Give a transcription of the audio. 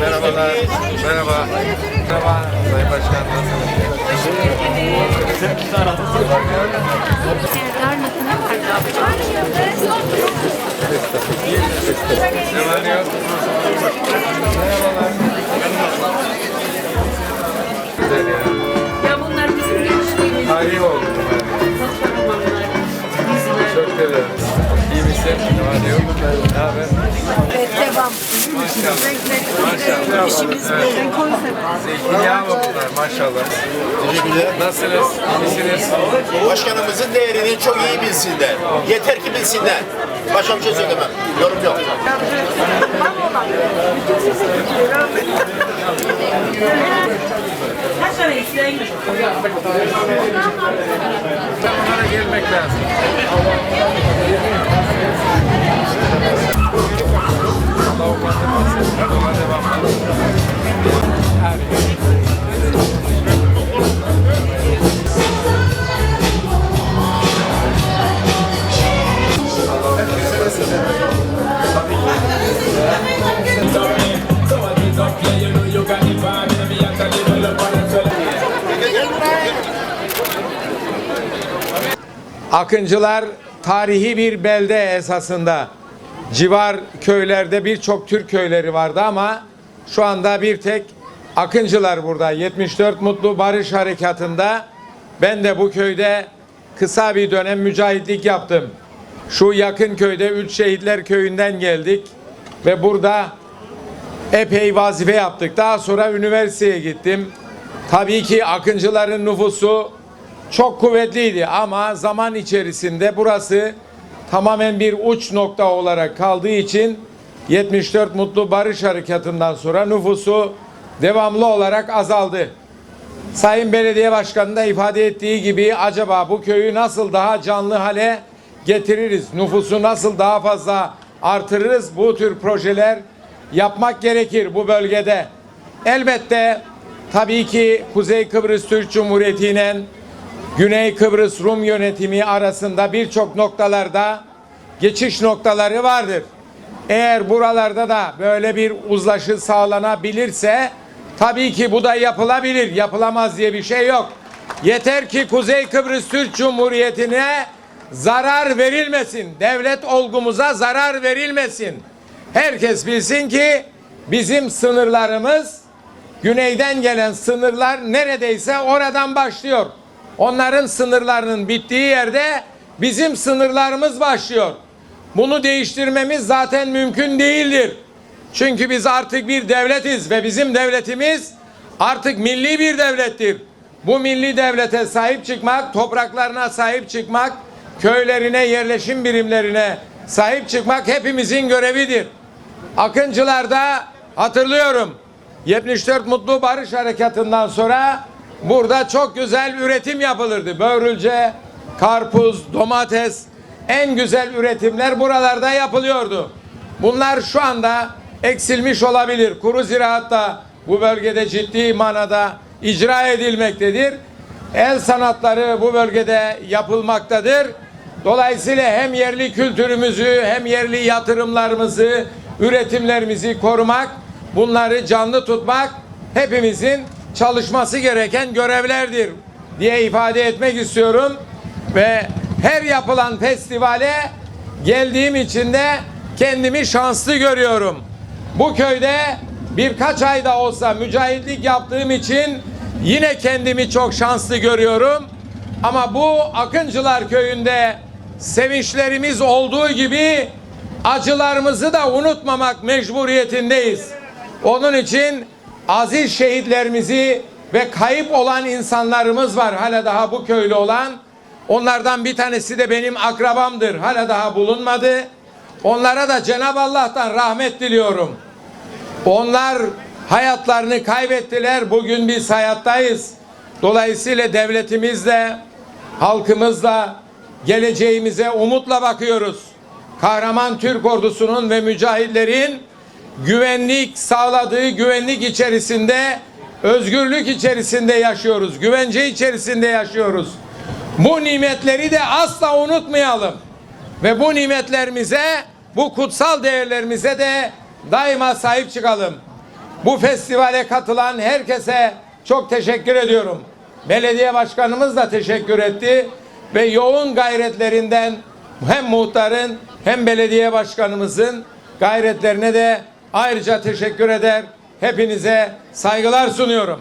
Merhabalar. Merhaba. Merhaba. Sayın Başkan nasılsınız? Ne var yok? Devam. Maşallah. İşimiz konsept. Zeytinyağı mı bunlar maşallah. Teşekkürler. Nasılsınız? İyi misiniz? Başkanımızın değerini çok iyi bilsinler. Yeter ki bilsinler. Başka bir şey söylemem. Yorum yok. Kaç tane isteyen Onlara gelmek lazım. Akıncılar tarihi bir belde esasında. Civar köylerde birçok Türk köyleri vardı ama şu anda bir tek Akıncılar burada. 74 Mutlu Barış Harekatı'nda ben de bu köyde kısa bir dönem mücahitlik yaptım. Şu yakın köyde Üç Şehitler Köyü'nden geldik ve burada epey vazife yaptık. Daha sonra üniversiteye gittim. Tabii ki Akıncıların nüfusu çok kuvvetliydi ama zaman içerisinde burası tamamen bir uç nokta olarak kaldığı için 74 Mutlu Barış Harekatı'ndan sonra nüfusu devamlı olarak azaldı. Sayın Belediye Başkanı da ifade ettiği gibi acaba bu köyü nasıl daha canlı hale getiririz? Nüfusu nasıl daha fazla artırırız? Bu tür projeler yapmak gerekir bu bölgede. Elbette tabii ki Kuzey Kıbrıs Türk Cumhuriyeti ile Güney Kıbrıs Rum yönetimi arasında birçok noktalarda geçiş noktaları vardır. Eğer buralarda da böyle bir uzlaşı sağlanabilirse tabii ki bu da yapılabilir. Yapılamaz diye bir şey yok. Yeter ki Kuzey Kıbrıs Türk Cumhuriyeti'ne zarar verilmesin. Devlet olgumuza zarar verilmesin. Herkes bilsin ki bizim sınırlarımız güneyden gelen sınırlar neredeyse oradan başlıyor. Onların sınırlarının bittiği yerde bizim sınırlarımız başlıyor. Bunu değiştirmemiz zaten mümkün değildir. Çünkü biz artık bir devletiz ve bizim devletimiz artık milli bir devlettir. Bu milli devlete sahip çıkmak, topraklarına sahip çıkmak, köylerine, yerleşim birimlerine sahip çıkmak hepimizin görevidir. Akıncılarda hatırlıyorum 74 Mutlu Barış Harekatı'ndan sonra burada çok güzel üretim yapılırdı. Börülce, karpuz, domates en güzel üretimler buralarda yapılıyordu. Bunlar şu anda eksilmiş olabilir. Kuru ziraat da bu bölgede ciddi manada icra edilmektedir. El sanatları bu bölgede yapılmaktadır. Dolayısıyla hem yerli kültürümüzü hem yerli yatırımlarımızı, üretimlerimizi korumak, bunları canlı tutmak hepimizin çalışması gereken görevlerdir diye ifade etmek istiyorum ve her yapılan festivale geldiğim için de kendimi şanslı görüyorum. Bu köyde birkaç ayda olsa mücahitlik yaptığım için yine kendimi çok şanslı görüyorum. Ama bu Akıncılar köyünde sevinçlerimiz olduğu gibi acılarımızı da unutmamak mecburiyetindeyiz. Onun için aziz şehitlerimizi ve kayıp olan insanlarımız var hala daha bu köylü olan. Onlardan bir tanesi de benim akrabamdır. Hala daha bulunmadı. Onlara da Cenab-ı Allah'tan rahmet diliyorum. Onlar hayatlarını kaybettiler. Bugün biz hayattayız. Dolayısıyla devletimizle, halkımızla geleceğimize umutla bakıyoruz. Kahraman Türk ordusunun ve mücahitlerin güvenlik sağladığı güvenlik içerisinde, özgürlük içerisinde yaşıyoruz. Güvence içerisinde yaşıyoruz. Bu nimetleri de asla unutmayalım. Ve bu nimetlerimize, bu kutsal değerlerimize de daima sahip çıkalım. Bu festivale katılan herkese çok teşekkür ediyorum. Belediye başkanımız da teşekkür etti ve yoğun gayretlerinden hem muhtarın hem belediye başkanımızın gayretlerine de ayrıca teşekkür eder. Hepinize saygılar sunuyorum.